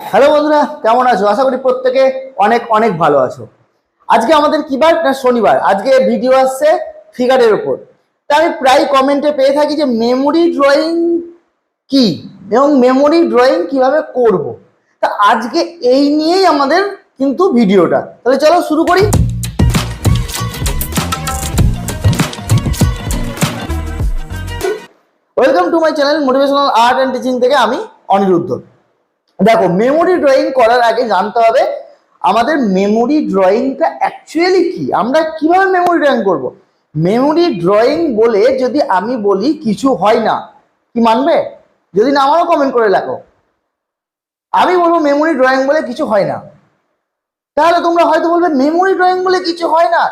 Hello বন্ধুরা, কেমন আছো? আশা করি প্রত্যেকে অনেক অনেক ভালো আছো। আজকে আমাদের কি বার? না, শনিবার। আজকে ভিডিও আসছে ফিগারের উপর। তা আমি প্রায় কমেন্টে পেয়ে থাকি যে মেমোরি ড্রয়িং কি? এবং মেমোরি ড্রয়িং কীভাবে করব? তা আজকে এই নিয়েই আমাদের কিন্তু ভিডিওটা তাহলে চলো শুরু করি। Welcome to my channel motivational art and teaching থেকে আমি অনিরুদ্ধ। দেখো মেমোরি ড্রয়িং করার আগে জানতে হবে, আমাদের মেমোরি ড্রয়িংটা অ্যাকচুয়ালি কি? আমরা কীভাবে মেমোরি ড্রয়িং করব? মেমোরি ড্রয়িং বলে যদি আমি বলি কিছু হয় না, কি মানবে? যদি না আমারও কমেন্ট করে লেখো। আমি বলব মেমোরি ড্রয়িং বলে কিছু হয় না। তাহলে তোমরা হয়তো বলবে মেমোরি ড্রয়িং বলে কিছু হয় না।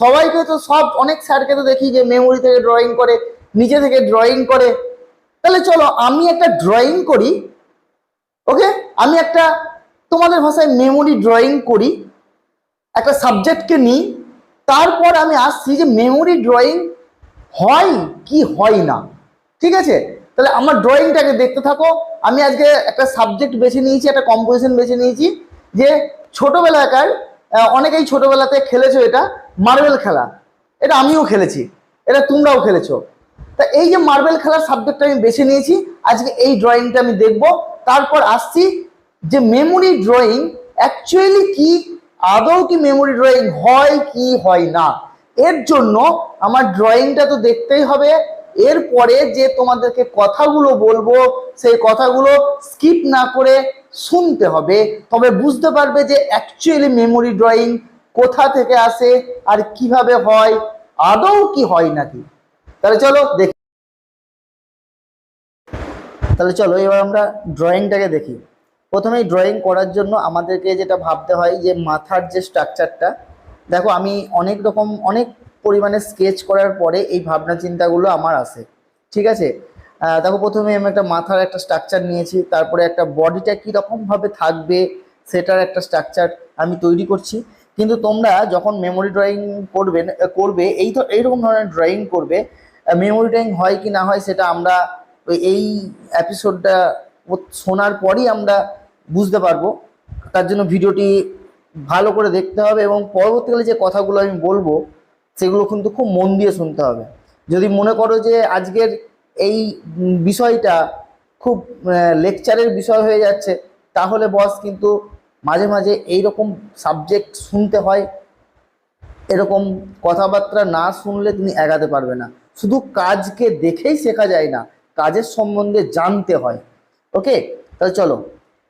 সবাইকে তো সব, অনেক স্যারকে তো দেখি যে মেমোরি থেকে ড্রয়িং করে নিচে থেকে ড্রয়িং করে। তাহলে চলো, আমি একটা ড্রয়িং করি ওকে আমি একটা, তোমাদের ভাষায় মেমোরি ড্রয়িং করি। একটা সাবজেক্টকে নিই। তারপর আমি আসছি যে মেমোরি ড্রয়িং হয় কি হয় না। ঠিক আছে? তাহলে আমার ড্রয়িংটাকে দেখতে থাকো। আমি আজকে একটা সাবজেক্ট বেছে নিয়েছি, একটা কম্পোজিশন বেছে নিয়েছি যে ছোটোবেলাকার অনেকেই ছোটোবেলাতে খেলেছো এটা, মার্বেল খেলা। এটা আমিও খেলেছি। এটা তোমরাও খেলেছো। তা এই যে মার্বেল খেলার সাবজেক্টটা আমি বেছে নিয়েছি, আজকে এই ড্রয়িংটা আমি দেখব। তারপর আসছি যে মেমোরি ড্রয়িং অ্যাকচুয়ালি কি, আদৌ কি মেমোরি ড্রয়িং হয় কি, হয় না। এর জন্য আমার ড্রয়িংটা তো দেখতেই হবে। এরপরে যে তোমাদেরকে কথাগুলো বলব, সেই কথাগুলো স্কিপ না করে শুনতে হবে। তবে বুঝতে পারবে যে অ্যাকচুয়ালি মেমোরি ড্রয়িং কোথা থেকে আসে আর কীভাবে হয়, আদৌ কি হয় নাকি। তাহলে চলো দেখি। তাহলে চলো এবার আমরা ড্রয়িংটাকে দেখি। প্রথমেই ড্রয়িং করার জন্য আমাদেরকে যেটা ভাবতে হয় যে মাথার যে স্ট্রাকচারটা দেখো আমি অনেক রকম, অনেক পরিমাণে স্কেচ করার পরে এই ভাবনা চিন্তাগুলো আমার আসে। ঠিক আছে? দেখো প্রথমে আমি একটা মাথার একটা স্ট্রাকচার নিয়েছি, তারপরে একটা বডিটা কীরকমভাবে থাকবে, সেটার একটা স্ট্রাকচার আমি তৈরি করছি। কিন্তু তোমরা যখন মেমোরি ড্রয়িং করবে করবে, এই এইরকম ধরনের ড্রয়িং করবে মেমোরি ড্রয়িং হয় কি না হয় সেটা আমরা ওই এই এপিসোডটা শোনার পরই আমরা বুঝতে পারব। তার জন্য ভিডিওটি ভালো করে দেখতে হবে এবং পরবর্তীকালে যে কথাগুলো আমি বলব, সেগুলো কিন্তু খুব মন দিয়ে শুনতে হবে। যদি মনে করো যে আজকের এই বিষয়টা খুব লেকচারের বিষয় হয়ে যাচ্ছে, তাহলে বস কিন্তু মাঝে মাঝে এই রকম সাবজেক্ট শুনতে হয়, এরকম কথাবার্তা না শুনলে তুমি এগাতে পারবে না। শুধু কাজকে দেখেই শেখা যায় না কাজের সম্বন্ধে জানতে হয়। ওকে তাহলে চলো।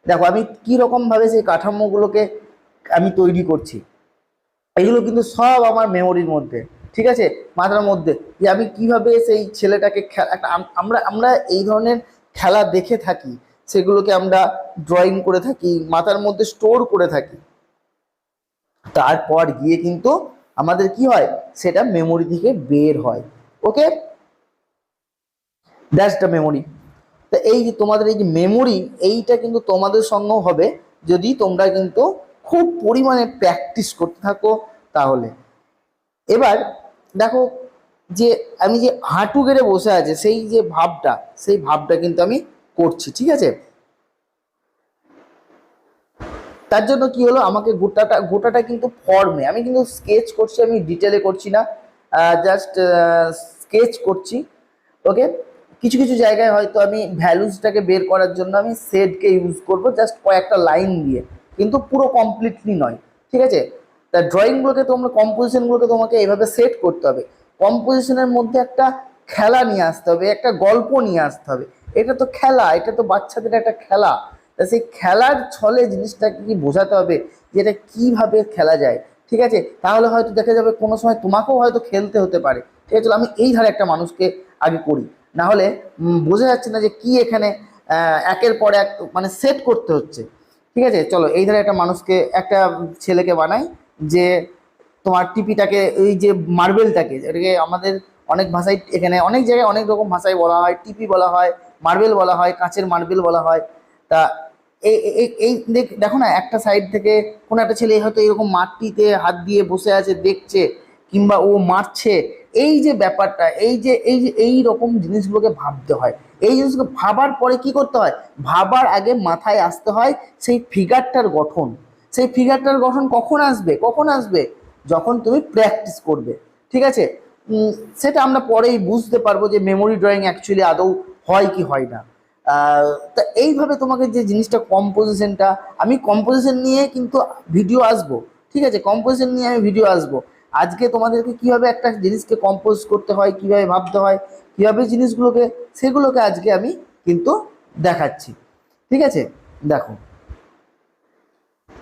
দেখো, আমি কি রকম ভাবে সেই কাঠামোগুলোকে আমি তৈরি করছি। এগুলো কিন্তু সব আমার মেমোরির মধ্যে। ঠিক আছে? মাথার মধ্যে। যে আমি কীভাবে সেই ছেলেটাকে একটা আমরা আমরা এই ধরনের খেলা দেখে থাকি। সেগুলোকে আমরা ড্রয়িং করে থাকি, মাথার মধ্যে স্টোর করে থাকি। তারপর গিয়ে কিন্তু আমাদের কি হয়? সেটা মেমোরি থেকে বের হয়। ওকে দ্যাটস দ্য মেমোরি তো এই যে তোমাদের এই যে মেমোরি এইটা কিন্তু তোমাদের সঙ্গেও হবে যদি তোমরা কিন্তু খুব পরিমাণে প্র্যাকটিস করতে থাকো তাহলে। এবার দেখো যে আমি যে হাঁটু গেড়ে বসে আছে, সেই যে ভাবটা, সেই ভাবটা কিন্তু আমি করছি, ঠিক আছে? তার জন্য কি হলো? আমাকে গোটাটা গোটাটা কিন্তু ফর্মে আমি কিন্তু স্কেচ করছি, আমি ডিটেলে করছি না জাস্ট স্কেচ করছি ওকে কিছু কিছু জায়গায় হয়তো আমি ভ্যালুসটাকে বের করার জন্য আমি সেটকে ইউজ করব জাস্ট কয়েকটা লাইন দিয়ে, কিন্তু পুরো কমপ্লিটলি নয়, ঠিক আছে? তা ড্রয়িংগুলোকে তোমরা কম্পোজিশনগুলোকে তোমাকে এইভাবে সেট করতে হবে। কম্পোজিশনের মধ্যে একটা খেলা নিয়ে আসতে হবে, একটা গল্প নিয়ে আসতে হবে। এটা তো খেলা, এটা তো বাচ্চাদের একটা খেলা। তা সেই খেলার ছলে জিনিসটাকে কি বোঝাতে হবে যে এটা কীভাবে খেলা যায়, ঠিক আছে? তাহলে হয়তো দেখা যাবে কোনো সময় তোমাকেও হয়তো খেলতে হতে পারে। ঠিক আছে আমি এই ধারে একটা মানুষকে আগে করি। না হলে বোঝা যাচ্ছে না যে কি এখানে একের পর এক মানে সেট করতে হচ্ছে। ঠিক আছে? চলো, এই ধারে একটা মানুষকে, একটা ছেলেকে বানাই যে তোমার টিপিটাকে, এই যে মার্বেলটাকে এটাকে আমাদের অনেক ভাষায়, এখানে অনেক জায়গায় অনেক রকম ভাষায় বলা হয়, টিপি বলা হয়, মার্বেল বলা হয়, কাঁচের মার্বেল বলা হয়। তা, এই, এই- দেখো না, একটা সাইড থেকে কোনো একটা ছেলে হয়তো এরকম মাটিতে হাত দিয়ে বসে আছে, দেখছে, কিংবা ও মারছে এই যে ব্যাপারটা, এই যে এই যে, এই রকম জিনিসগুলোকে ভাবতে হয়। এই জিনিসগুলো ভাবার পরে কি করতে হয়? ভাবার আগে মাথায় আসতে হয় সেই ফিগারটার গঠন। সেই ফিগারটার গঠন কখন আসবে? কখন আসবে? যখন তুমি প্র্যাকটিস করবে। ঠিক আছে? সেটা আমরা পরেই বুঝতে পারব যে মেমোরি ড্রয়িং অ্যাকচুয়ালি আদৌ হয় কি হয় না। তা এইভাবে তোমাকে যে জিনিসটা কম্পোজিশনটা আমি কম্পোজিশন নিয়ে কিন্তু ভিডিও আসব। ঠিক আছে? কম্পোজিশন নিয়ে আমি ভিডিও আসব। আজকে তোমাদেরকে কীভাবে একটা জিনিসকে কম্পোজ করতে হয়, কীভাবে ভাবতে হয়, কীভাবে জিনিসগুলোকে, সেগুলোকে আজকে আমি কিন্তু দেখাচ্ছি। ঠিক আছে? দেখো।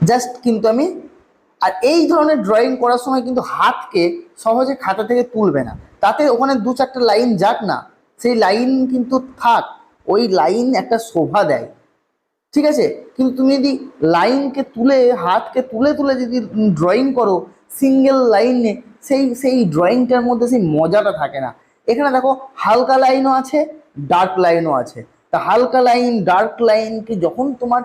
জাস্ট কিন্তু আমি, আর এই ধরনের ড্রয়িং করার সময় কিন্তু হাতকে সহজে খাতা থেকে তুলবে না। তাতে ওখানে দু চারটা লাইন যাক না, সেই লাইন কিন্তু থাক, ওই লাইন একটা শোভা দেয়। ঠিক আছে? কিন্তু তুমি যদি লাইনকে তুলে হাতকে তুলে তুলে যদি ড্রয়িং করো সিঙ্গেল লাইনে সেই সেই ড্রয়িংটার মধ্যে সেই মজাটা থাকে না। এখানে দেখো হালকা লাইনও আছে ডার্ক লাইনও আছে। তা হালকা লাইন ডার্ক লাইনকে যখন তোমার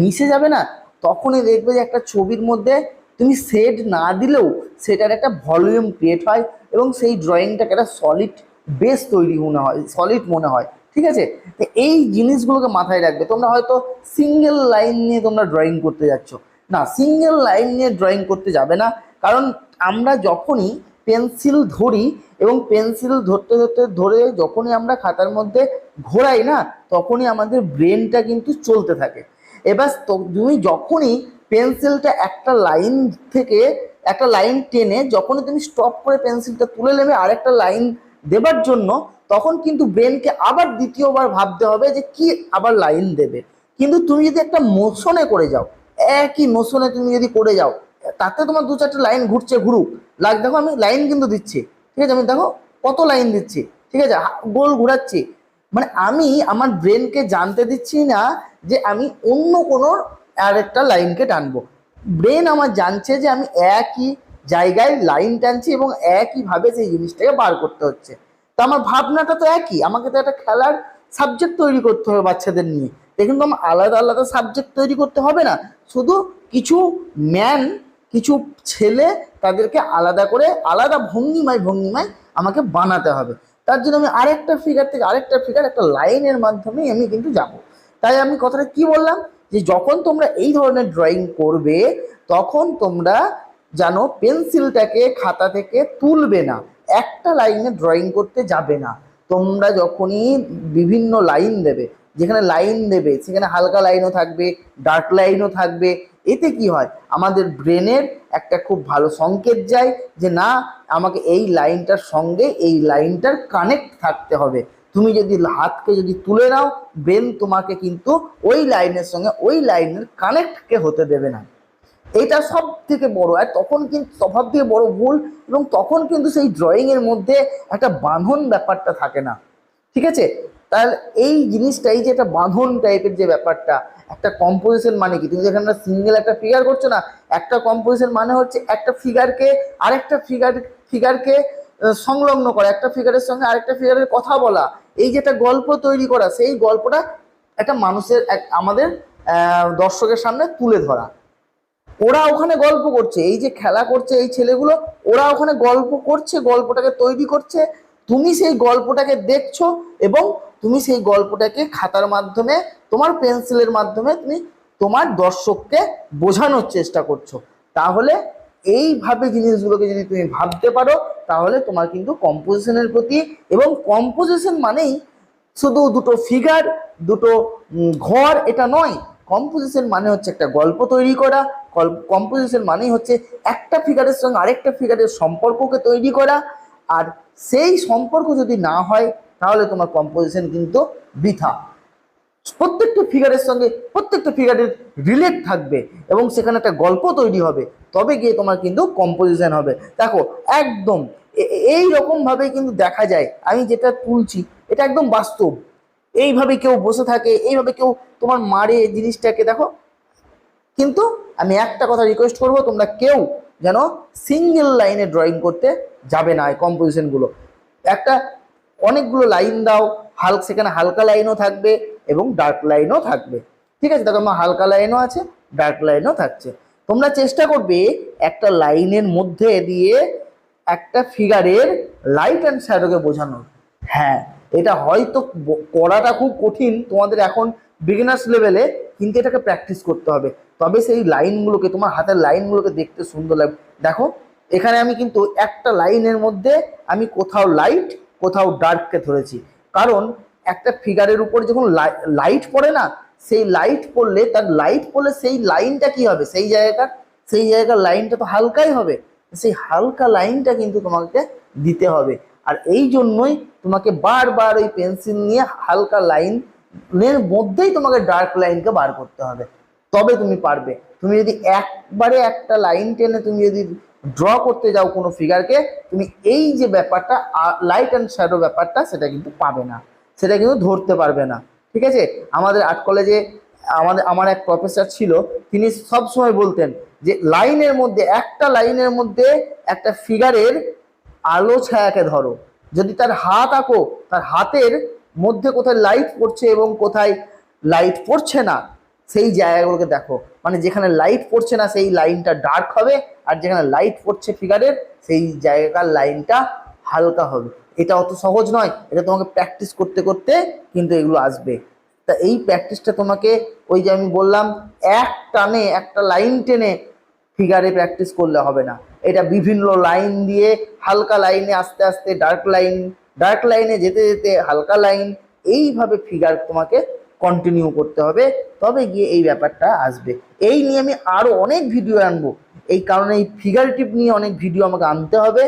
মিশে যাবে না, তখনই দেখবে যে একটা ছবির মধ্যে তুমি শেড না দিলেও সেটার একটা ভলিউম ক্রিয়েট হয় এবং সেই ড্রয়িংটাকে একটা সলিড বেস তৈরি মনে হয় সলিড মনে হয়। ঠিক আছে? এই জিনিসগুলোকে মাথায় রাখবে। তোমরা হয়তো সিঙ্গেল লাইন নিয়ে তোমরা ড্রয়িং করতে যাচ্ছ। না সিঙ্গেল লাইন নিয়ে ড্রয়িং করতে যাবে না। কারণ আমরা যখনই পেন্সিল ধরি এবং পেন্সিল ধরতে ধরতে, ধরে যখনই আমরা খাতার মধ্যে ঘোরাই না, তখনই আমাদের ব্রেনটা কিন্তু চলতে থাকে। এবার তুমি যখনই পেন্সিলটা একটা লাইন থেকে একটা লাইন টেনে যখনই তুমি স্টপ করে পেন্সিলটা তুলে নেবে, আরেকটা লাইন দেবার জন্য তখন কিন্তু ব্রেনকে আবার দ্বিতীয়বার ভাবতে হবে যে কি আবার লাইন দেবে। কিন্তু তুমি যদি একটা মোশনে করে যাও, একই মোশনে তুমি যদি করে যাও, তাতে তোমার দু চারটে লাইন ঘুরছে, ঘুরুক। লাগ দেখো আমি লাইন কিন্তু দিচ্ছি, ঠিক আছে? আমি দেখো কত লাইন দিচ্ছি, ঠিক আছে? গোল ঘোরাচ্ছি। মানে আমি আমার ব্রেনকে জানতে দিচ্ছি না যে আমি অন্য কোনো আরেকটা লাইনকে টানবো। ব্রেন আমার জানছে যে আমি একই জায়গায় লাইন টানছি এবং একইভাবে সেই জিনিসটাকে বার করতে হচ্ছে। তো আমার ভাবনাটা তো একই। আমাকে তো একটা খেলার সাবজেক্ট তৈরি করতে হবে বাচ্চাদের নিয়ে। দেখুন তো, আমার আলাদা আলাদা সাবজেক্ট তৈরি করতে হবে না। শুধু কিছু ম্যান কিছু ছেলে তাদেরকে আলাদা করে, আলাদা ভঙ্গিমায় ভঙ্গিমায় আমাকে বানাতে হবে। তার জন্য আমি আরেকটা ফিগার থেকে আরেকটা ফিগার একটা লাইনের মাধ্যমে আমি কিন্তু যাব। তাই আমি কথাটা কি বললাম? যে যখন তোমরা এই ধরনের ড্রয়িং করবে, তখন তোমরা যেন পেন্সিলটাকে খাতা থেকে তুলবে না। একটা লাইনে ড্রয়িং করতে যাবে না। তোমরা যখনই বিভিন্ন লাইন দেবে, যেখানে লাইন দেবে, সেখানে হালকা লাইনও থাকবে ডার্ক লাইনও থাকবে, এতে কি হয়? আমাদের ব্রেনের একটা খুব ভালো সংকেত যায় যে, না, আমাকে এই লাইনটার সঙ্গে এই লাইনটার কানেক্ট থাকতে হবে। তুমি যদি হাতকে যদি তুলে নাও ব্রেন তোমাকে কিন্তু ওই লাইনের সঙ্গে ওই লাইনের কানেক্টকে হতে দেবে না। এটা সব থেকে বড়, আর তখন কিন্তু সব থেকে বড় ভুল এবং তখন কিন্তু সেই ড্রয়িং এর মধ্যে একটা বাঁধন ব্যাপারটা থাকে না, ঠিক আছে? তাহলে এই জিনিসটা এই যে একটা বাঁধন টাইপের যে ব্যাপারটা, একটা কম্পোজিশন মানে কি? তুমি যেখানে সিঙ্গেল একটা ফিগার করছ না, একটা কম্পোজিশন মানে হচ্ছে একটা ফিগারকে আরেকটা ফিগার ফিগারকে সংলগ্ন করা, একটা ফিগারের সঙ্গে আরেকটা ফিগারের কথা বলা। এই যে একটা গল্প তৈরি করা, সেই গল্পটা একটা মানুষের এক, আমাদের দর্শকের সামনে তুলে ধরা। ওরা ওখানে গল্প করছে, এই যে খেলা করছে এই ছেলেগুলো, ওরা ওখানে গল্প করছে, গল্পটাকে তৈরি করছে, তুমি সেই গল্পটাকে দেখছ এবং তুমি সেই গল্পটাকে খাতার মাধ্যমে, তোমার পেন্সিলের মাধ্যমে তুমি তোমার দর্শককে বোঝানোর চেষ্টা করছ। তাহলে এইভাবে জিনিসগুলোকে যদি তুমি ভাবতে পারো, তাহলে তোমার কিন্তু কম্পোজিশনের প্রতি এবং কম্পোজিশন মানেই শুধু দুটো ফিগার দুটো ঘর, এটা নয় কম্পোজিশন মানে হচ্ছে একটা গল্প তৈরি করা কম্পোজিশন মানেই হচ্ছে একটা ফিগারের সঙ্গে আরেকটা ফিগারের সম্পর্ককে তৈরি করা। আর সেই সম্পর্ক যদি না হয়, তাহলে তোমার কম্পোজিশন কিন্তু বৃথা। প্রত্যেকটা ফিগারের সঙ্গে প্রত্যেকটা ফিগারের রিলেট থাকবে এবং সেখানে একটা গল্প তৈরি হবে, তবে গিয়ে তোমার কিন্তু কম্পোজিশন হবে। দেখো, একদম এই রকম ভাবে কিন্তু দেখা যায়। আমি যেটা তুলছি, এটা একদম বাস্তব। এইভাবে কেউ বসে থাকে, এইভাবে কেউ তোমার মারে জিনিসটাকে, দেখো। কিন্তু আমি একটা কথা রিকোয়েস্ট করব, তোমরা কেউ যেন সিঙ্গেল লাইনে ড্রয়িং করতে যাবে না এই কম্পোজিশনগুলো একটা অনেকগুলো লাইন দাও হাল সেখানে হালকা লাইনও থাকবে এবং ডার্ক লাইনও থাকবে। ঠিক আছে? দেখো, আমার হালকা লাইনও আছে ডার্ক লাইনও থাকছে। তোমরা চেষ্টা করবে একটা লাইনের মধ্যে দিয়ে একটা ফিগারের লাইট অ্যান্ড শ্যাডোকে বোঝানোর। হ্যাঁ। এটা হয়তো করাটা খুব কঠিন তোমাদের এখন বিগিনার্স লেভেলে কিন্তু এটাকে প্র্যাকটিস করতে হবে। তবে সেই লাইনগুলোকে তোমার হাতের লাইনগুলোকে দেখতে সুন্দর লাগবে। দেখো, এখানে আমি কিন্তু একটা লাইনের মধ্যে আমি কোথাও লাইট কোথাও ডার্ককে ধরেছি। কারণ একটা ফিগারের উপর যখন লাইট পড়ে না, সেই লাইট পড়লে, তার লাইট পড়লে সেই লাইনটা কি হবে? সেই জায়গাটার সেই জায়গার লাইনটা তো হালকাই হবে। সেই হালকা লাইনটা কিন্তু তোমাকে দিতে হবে। আর এই জন্যই তোমাকে বারবার ওই পেন্সিল নিয়ে হালকা লাইনের মধ্যেই তোমাকে ডার্ক লাইনকে বার করতে হবে। তবে তুমি পারবে। তুমি যদি একবারে একটা লাইন টেনে তুমি যদি ড্র করতে যাও কোনো ফিগারকে তুমি এই যে ব্যাপারটা লাইট অ্যান্ড শ্যাডো ব্যাপারটা, সেটা কিন্তু পাবে না। সেটা কিন্তু ধরতে পারবে না। ঠিক আছে? আমাদের আর্ট কলেজে আমাদের, আমার এক প্রফেসর ছিল, তিনি সব সময় বলতেন যে লাইনের মধ্যে, একটা লাইনের মধ্যে একটা ফিগারের আলো ছায়াকে ধরো। যদি তার হাত আঁকো, তার হাতের মধ্যে কোথায় লাইট পড়ছে এবং কোথায় লাইট পড়ছে না, সেই জায়গাগুলোকে দেখো। মানে যেখানে লাইট পড়ছে না, সেই লাইনটা ডার্ক হবে, আর যেখানে লাইট পড়ছে ফিগারের সেই জায়গার লাইনটা হালকা হবে। এটা অত সহজ নয়, এটা তোমাকে প্র্যাকটিস করতে করতে কিন্তু এগুলো আসবে। তা এই প্র্যাকটিসটা তোমাকে ওই যে আমি বললাম, এক টানে, একটা লাইন টেনে ফিগারে প্র্যাকটিস করলে হবে না। এটা বিভিন্ন লাইন দিয়ে হালকা লাইনে আস্তে আস্তে ডার্ক লাইন, ডার্ক লাইনে যেতে যেতে হালকা লাইন, এইভাবে ফিগার তোমাকে কন্টিনিউ করতে হবে। তবে গিয়ে এই ব্যাপারটা আসবে। এই নিয়ে আমি আরও অনেক ভিডিও আনব। এই কারণে এই ফিগার টিপ নিয়ে অনেক ভিডিও আমাকে আনতে হবে।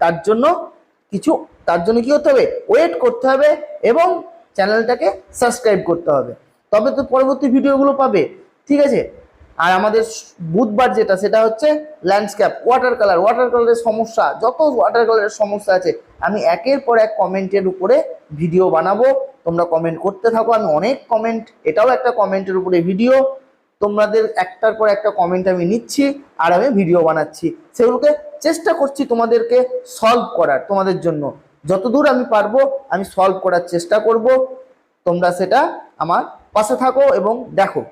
তার জন্য কিছু, তার জন্য কী করতে হবে? ওয়েট করতে হবে এবং চ্যানেলটাকে সাবস্ক্রাইব করতে হবে। তবে তো পরবর্তী ভিডিওগুলো পাবে। ঠিক আছে? আর আমাদের বুধবার যেটা, সেটা হচ্ছে ল্যান্ডস্কেপ ওয়াটার কালার ওয়াটার কালারের সমস্যা, যত ওয়াটার কালারের সমস্যা আছে, আমি একের পর এক কমেন্টের উপরে ভিডিও বানাবো। তোমরা কমেন্ট করতে থাকো, আমি অনেক কমেন্ট এটাও একটা কমেন্টের উপরে ভিডিও তোমাদের একটার পর একটা কমেন্ট আমি নিচ্ছি, আর আমি ভিডিও বানাচ্ছি। সেগুলোকে চেষ্টা করছি তোমাদেরকে সলভ করার, তোমাদের জন্য। যতদূর আমি পারব, আমি সলভ করার চেষ্টা করব। তোমরা সেটা আমার পাশে থাকো এবং দেখো।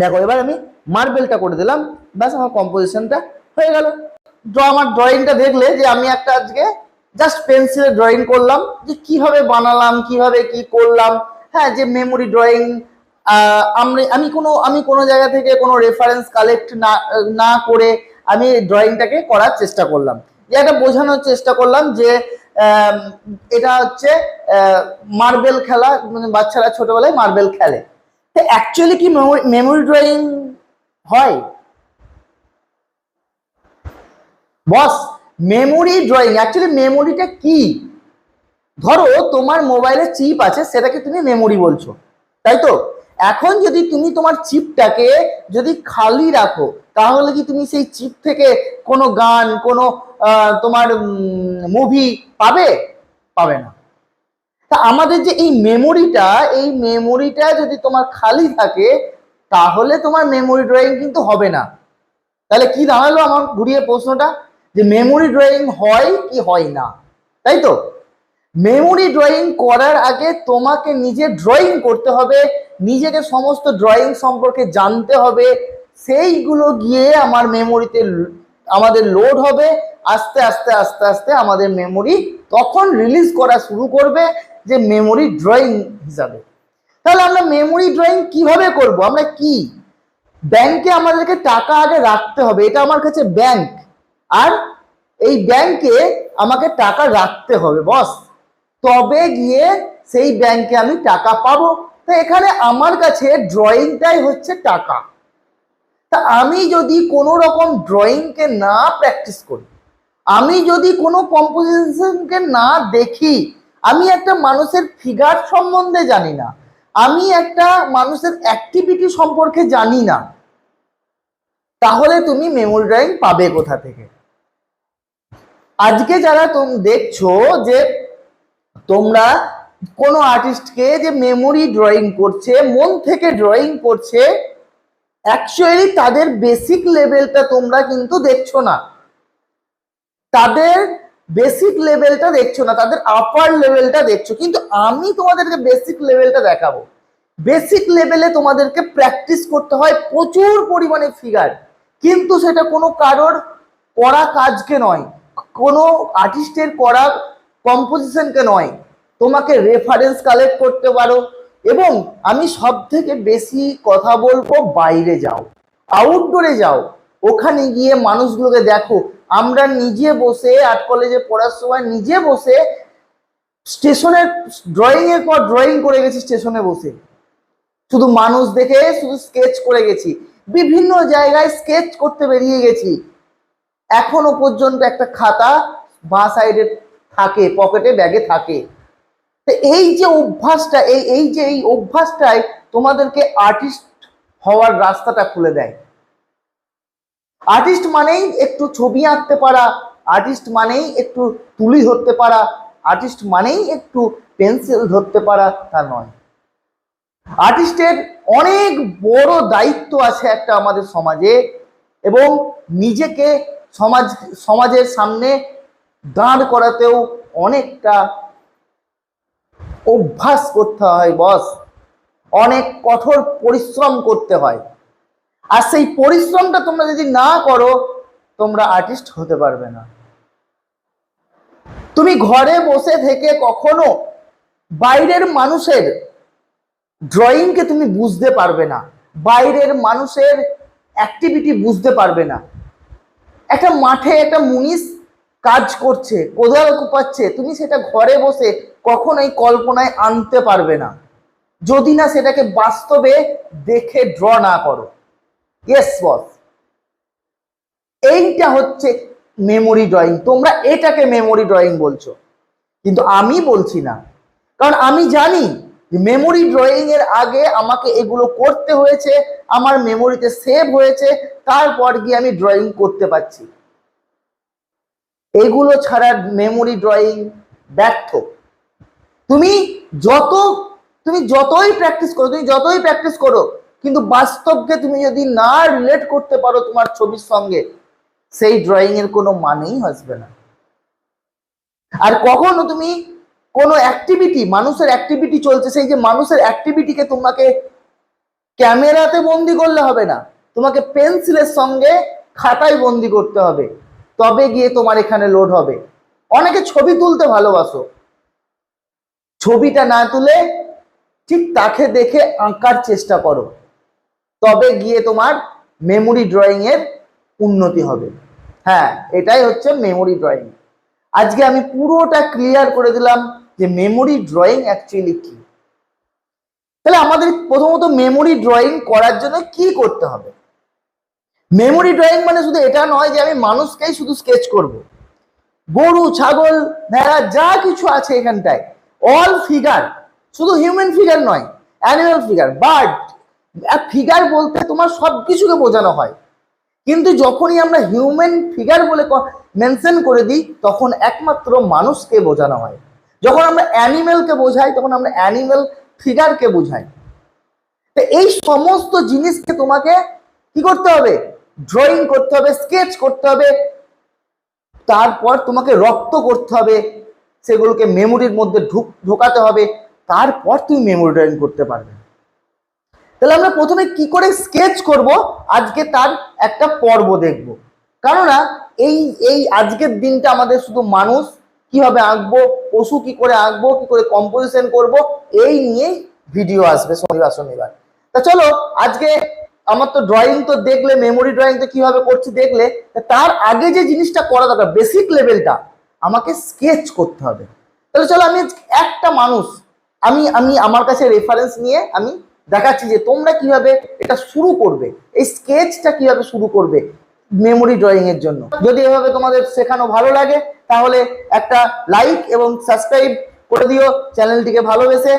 দেখো, এবার আমি মার্বেলটা করে দিলাম। ব্যাস, আমার কম্পোজিশনটা হয়ে গেল। ড্র আমার ড্রয়িংটা দেখলে যে আমি একটা আজকে জাস্ট পেন্সিলে ড্রয়িং করলাম, যে কীভাবে বানালাম, কীভাবে কি করলাম। হ্যাঁ যে মেমোরি ড্রয়িং আমি আমি কোনো আমি কোনো জায়গা থেকে কোনো রেফারেন্স কালেক্ট না না করে আমি ড্রয়িংটাকে করার চেষ্টা করলাম। যে একটা বোঝানোর চেষ্টা করলাম যে এটা হচ্ছে মার্বেল খেলা মানে বাচ্চারা ছোটবেলায় মার্বেল খেলে। অ্যাকচুয়ালি কি মেমোরি ড্রয়িং হয়? বস মেমোরি ড্রয়িং অ্যাকচুয়ালি মেমোরিটা কি? ধরো তোমার মোবাইলে চিপ আছে, সেটাকে তুমি মেমোরি বলছো, তাই তো? এখন যদি তুমি তোমার চিপটাকে যদি খালি রাখো, তাহলে কি তুমি সেই চিপ থেকে কোনো গান, কোনো তোমার মুভি পাবে? পাবে না। তা আমাদের যে এই মেমোরিটা এই মেমোরিটা যদি তোমার খালি থাকে, তাহলে তোমার মেমোরি ড্রয়িং কিন্তু হবে না। তাহলে কি দাঁড়াল আমার ঘুরিয়ে প্রশ্নটা? যে মেমোরি ড্রয়িং হয় কি হয় না? তাই তো? মেমোরি ড্রয়িং করার আগে তোমাকে নিজে ড্রয়িং করতে হবে, নিজেকে সমস্ত ড্রয়িং সম্পর্কে জানতে হবে, সেইগুলো গিয়ে আমার মেমোরিতে আমাদের লোড হবে, আস্তে আস্তে আস্তে আস্তে আমাদের মেমোরি তখন রিলিজ করা শুরু করবে যে মেমোরি ড্রয়িং হিসাবে। তাহলে আমরা মেমোরি ড্রয়িং কীভাবে করব? আমরা কি? ব্যাংকে আমাদেরকে টাকা আগে রাখতে হবে, এটা আমার কাছে ব্যাংক আর এই ব্যাংকে আমাকে টাকা রাখতে হবে বস তবে গিয়ে সেই ব্যাংকে আমি টাকা পাবো। তো এখানে আমার কাছে ড্রয়িংটাই হচ্ছে টাকা। তা আমি যদি কোনো রকম ড্রয়িংকে না প্র্যাকটিস করি, আমি যদি কোনো কম্পোজিশনকে না দেখি আমি একটা মানুষের ফিগার সম্বন্ধে জানি না। আমি একটা মানুষের অ্যাক্টিভিটি সম্পর্কে জানি না। তাহলে তুমি মেমোরি ড্রয়িং পাবে কোথা থেকে? আজকে যারা তুমি দেখছ যে তোমরা কোনো আর্টিস্টকে যে মেমোরি ড্রয়িং করছে, মন থেকে ড্রয়িং করছে অ্যাকচুয়ালি তাদের বেসিক লেভেলটা তোমরা কিন্তু দেখছ না। তাদের বেসিক লেভেলটা দেখছ না, তাদের আপার লেভেলটা দেখছ, কিন্তু আমি তোমাদেরকে বেসিক লেভেলটা দেখাবো। বেসিক লেভেলে তোমাদেরকে প্র্যাকটিস করতে হয় প্রচুর পরিমাণে ফিগার কিন্তু সেটা কোনো কারোর করা কাজকে নয়, কোনো আর্টিস্টের করা কম্পোজিশনকে নয়, তোমাকে রেফারেন্স কালেক্ট করতে পারো, এবং আমি সব থেকে বেশি কথা বলব বাইরে যাও আউটডোরে যাও, ওখানে গিয়ে মানুষগুলোকে দেখো আমরা নিজে বসে আর্ট কলেজে পড়ার সময় নিজে বসে স্টেশনের ড্রয়িং এর পর ড্রয়িং করে গেছি স্টেশনে বসে। শুধু মানুষ দেখে, শুধু স্কেচ করে গেছি। বিভিন্ন জায়গায় স্কেচ করতে বেরিয়ে গেছি। এখনও পর্যন্ত একটা খাতা বাঁ সাইডে থাকে পকেটে ব্যাগে থাকে। তো এই যে অভ্যাসটা, এই এই যে এই অভ্যাসটাই তোমাদেরকে আর্টিস্ট হওয়ার রাস্তাটা খুলে দেয়। আর্টিস্ট মানেই একটু ছবি আঁকতে পারা আর্টিস্ট মানেই একটু তুলি ধরতে পারা আর্টিস্ট মানেই একটু পেন্সিল ধরতে পারা, তা নয়। আর্টিস্টের অনেক বড় দায়িত্ব আছে একটা আমাদের সমাজে এবং নিজেকে সমাজ, সমাজের সামনে দাঁড় করাতেও অনেকটা অভ্যাস করতে হয় বস অনেক কঠোর পরিশ্রম করতে হয়। আর সেই পরিশ্রমটা তোমরা যদি না করো, তোমরা আর্টিস্ট হতে পারবে না। তুমি ঘরে বসে থেকে কখনো বাইরের মানুষের ড্রয়িংকে তুমি বুঝতে পারবে না। বাইরের মানুষের অ্যাক্টিভিটি বুঝতে পারবে না। একটা মাঠে একটা মুনিশ কাজ করছে, কোদাল কুপাচ্ছে, তুমি সেটা ঘরে বসে কখনোই কল্পনায় আনতে পারবে না। যদি না সেটাকে বাস্তবে দেখে ড্র না করো। ইয়েস বস এইটা হচ্ছে মেমোরি ড্রয়িং তোমরা এটাকে মেমোরি ড্রয়িং বলছো। কিন্তু আমি বলছি না। কারণ আমি জানি যে মেমোরি ড্রয়িং এর আগে আমাকে এগুলো করতে হয়েছে, আমার মেমোরিতে সেভ হয়েছে, তারপর গিয়ে আমি ড্রয়িং করতে পারছি। এগুলো ছাড়া মেমোরি ড্রয়িং ব্যর্থ। তুমি যত, তুমি যতই প্র্যাকটিস করো, তুমি যতই প্র্যাকটিস করো কিন্তু বাস্তবকে তুমি যদি না রিলেট করতে পারো তোমার ছবির সঙ্গে, সেই ড্রয়িং এর কোনো মানেই আসবে না। আর কখনো তুমি কোনো অ্যাক্টিভিটি মানুষের অ্যাক্টিভিটি চলছে, সেই যে মানুষের অ্যাক্টিভিটিকে তোমাকে ক্যামেরাতে বন্দি করলে হবে না, তোমাকে পেন্সিলের সঙ্গে খাতায় বন্দি করতে হবে, তবে গিয়ে তোমার এখানে লোড হবে। অনেকে ছবি তুলতে ভালোবাসো। ছবিটা না তুলে ঠিক তাকে দেখে আঁকার চেষ্টা করো। তবে গিয়ে তোমার মেমোরি ড্রয়িং এর উন্নতি হবে। হ্যাঁ এটাই হচ্ছে মেমোরি ড্রয়িং আজকে আমি পুরোটা ক্লিয়ার করে দিলাম যে মেমোরি ড্রয়িং অ্যাকচুয়ালি কি। তাহলে আমাদের প্রথমত মেমোরি ড্রয়িং করার জন্য কি করতে হবে? মেমোরি ড্রয়িং মানে শুধু এটা নয় যে আমি মানুষকেই শুধু স্কেচ করব। গরু, ছাগল, ভেড়া, যা কিছু আছে এখানটায়। অল ফিগার শুধু হিউম্যান ফিগার নয় অ্যানিমাল ফিগার বার্ড ফিগার বলতে তোমার সব কিছুকে বোঝানো হয়। কিন্তু যখনই আমরা হিউম্যান ফিগার বলে মেনশন করে দিই, তখন একমাত্র মানুষকে বোঝানো হয়। যখন আমরা অ্যানিমেলকে বোঝাই, তখন আমরা অ্যানিমেল ফিগারকে বোঝাই। তো এই সমস্ত জিনিসকে তোমাকে কি করতে হবে? ড্রয়িং করতে হবে স্কেচ করতে হবে। তারপর তোমাকে রক্ত করতে হবে, সেগুলোকে মেমোরির মধ্যে ঢুক ঢোকাতে হবে। তারপর তুমি মেমোরি ড্রয়িং করতে পারবে। তাহলে আমরা প্রথমে কি করে স্কেচ করব? আজকে তার একটা পর্ব দেখব। কেননা এই এই আজকের দিনটা আমাদের শুধু মানুষ, কীভাবে আঁকবো, পশু কি করে আঁকবো, কি করে কম্পোজিশন করব, এই নিয়েই ভিডিও আসবে শনিবার শনিবার তা চলো, আজকে আমার তো ড্রয়িং তো দেখলে মেমোরি ড্রয়িং তো কীভাবে করছি দেখলে তার আগে যে জিনিসটা করা দরকার বেসিক লেভেলটা আমাকে স্কেচ করতে হবে। তাহলে চলো, আমি একটা মানুষ, আমি আমি আমার কাছে রেফারেন্স নিয়ে আমি দেখাচ্ছি যে তোমরা কীভাবে এটা শুরু করবে, এই স্কেচটা কীভাবে শুরু করবে মেমোরি ড্রয়িং এর জন্য। যদি এভাবে তোমাদের শেখানো ভালো লাগে, তাহলে একটা লাইক এবং সাবস্ক্রাইব করে দিও চ্যানেলটিকে ভালোবেসে।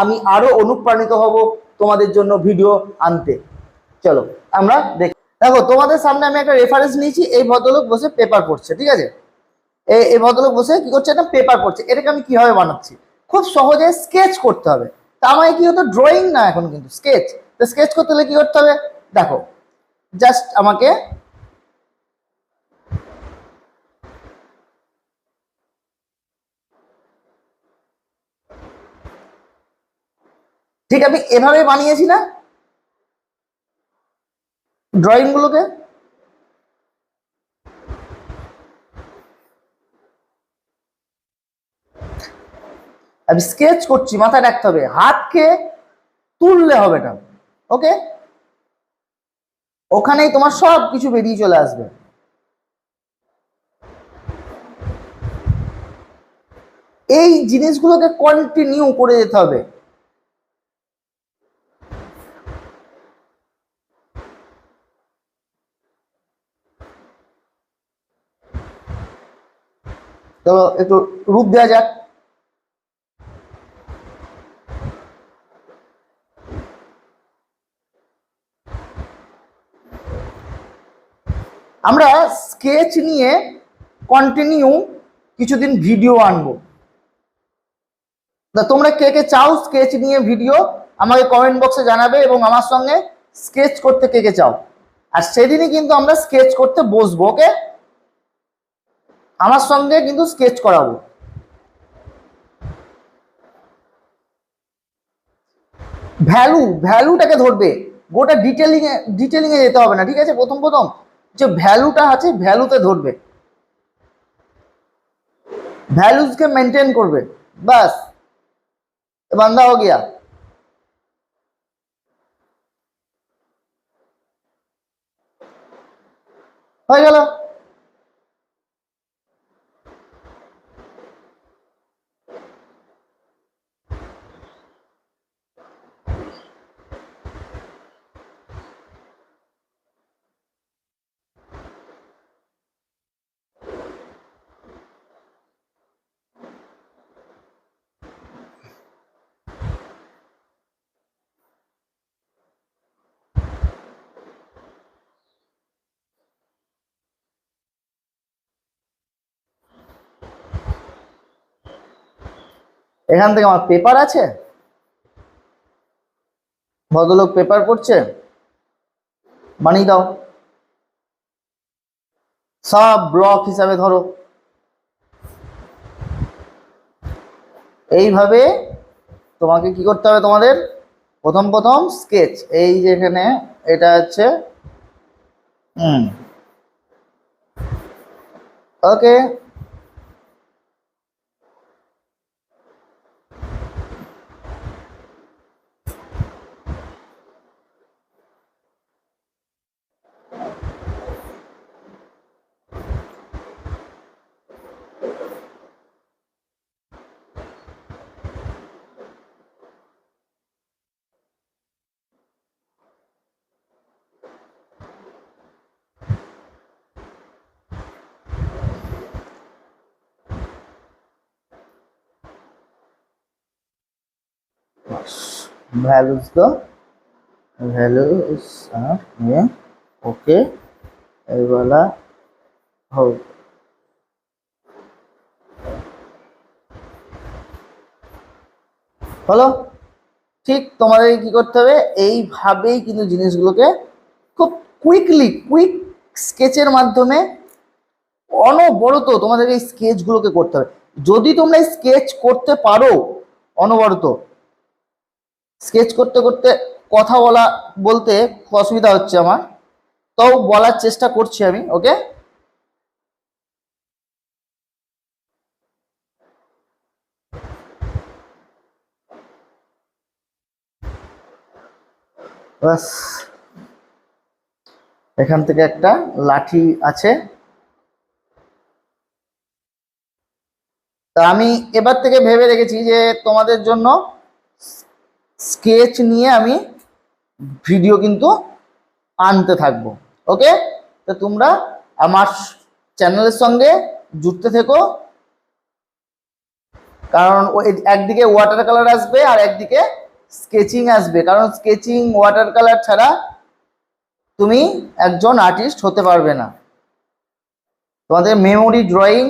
আমি আরও অনুপ্রাণিত হব তোমাদের জন্য ভিডিও আনতে। চলো, আমরা দেখি। দেখো, তোমাদের সামনে আমি একটা রেফারেন্স নিয়েছি, এই ভদ্রলোক বসে পেপার পড়ছে, ঠিক আছে? এই ভদ্রলোক বসে কি করছে? একটা পেপার পড়ছে। এটাকে আমি কীভাবে বানাচ্ছি? খুব সহজে স্কেচ করতে হবে। তা আমায় কি হতো? ড্রয়িং না এখন কিন্তু স্কেচ তো স্কেচ করতে হলে কি করতে হবে? দেখো জাস্ট আমাকে ঠিক আমি এভাবে বানিয়েছি না। ড্রয়িং আমি স্কেচ করছি, মাথায় রাখতে হবে। হাতকে তুললে হবে না ওকে ওখানেই তোমার সব কিছু বেরিয়ে চলে আসবে। এই জিনিসগুলোকে কন্টিনিউ করে যেতে হবে। তো একটু রূপ দেওয়া যাক। আমরা স্কেচ নিয়ে কন্টিনিউ কিছুদিন ভিডিও আনব। তোমরা কে কে চাও স্কেচ নিয়ে ভিডিও আমাকে কমেন্ট বক্সে জানাবে এবং আমার সঙ্গে স্কেচ করতে কে কে চাও। আর সেদিনই কিন্তু আমরা স্কেচ করতে বসবো ওকে আমার সঙ্গে কিন্তু স্কেচ করাবো। ভ্যালু, ভ্যালুটাকে ধরবে। গোটা ডিটেলিং এ ডিটেলিং এ যেতে হবে না, ঠিক আছে? প্রথম প্রথম। যে ভ্যালুটা আছে ভ্যালুতে ধরবে। ভ্যালুজকে মেনটেন করবে। বাস বান্ধা হো গিয়া। হয়ে গেল। এখান থেকে আমার পেপার আছে? ভদ্রলোক পেপার করছে? বানিয়ে দাও। সব ব্লক হিসাবে ধরো। এইভাবে তোমাকে কি করতে হবে তোমাদের? প্রথম প্রথম স্কেচ এই যে এখানে, এটা হচ্ছে ওকে values the values are yeah okay. I will হলো ঠিক তোমাদের কি করতে হবে? এইভাবেই কিন্তু জিনিসগুলোকে খুব কুইকলি কুইক স্কেচের মাধ্যমে অনবরত তোমাদের এই স্কেচগুলোকে করতে হবে। যদি তোমরা স্কেচ করতে পারো, অনবরত স্কেচ করতে করতে কথা বলা বলতে অসুবিধা হচ্ছে আমার। তাও বলার চেষ্টা করছি আমি ওকে বাস। এখান থেকে একটা লাঠি আছে। তা আমি এবার থেকে ভেবে রেখেছি যে তোমাদের জন্য স্কেচ নিয়ে আমি ভিডিও কিন্তু আনতে থাকব। ওকে? তো তোমরা আমার চ্যানেলের সঙ্গে জুড়তে থেকো। কারণ ও এ- একদিকে ওয়াটার কালার আসবে আর একদিকে স্কেচিং আসবে। কারণ স্কেচিং ওয়াটার কালার ছাড়া তুমি একজন আর্টিস্ট হতে পারবে না। তোমাদের মেমোরি ড্রয়িং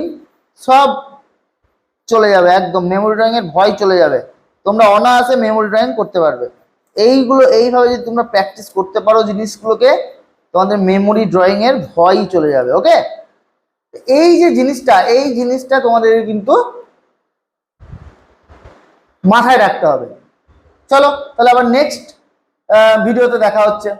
সব চলে যাবে, একদম মেমোরি ড্রয়িং এর ভয় চলে যাবে। তোমরা অনায়াসে মেমোরি ড্রয়িং করতে পারবে। এইগুলো এইভাবে যদি তোমরা প্র্যাকটিস করতে পারো জিনিসগুলোকে, তোমাদের মেমোরি ড্রয়িং এর ভয়ই চলে যাবে ওকে এই যে জিনিসটা, এই জিনিসটা তোমাদের কিন্তু মাথায় রাখতে হবে। চলো তাহলে আবার নেক্সট ভিডিওতে দেখা হচ্ছে।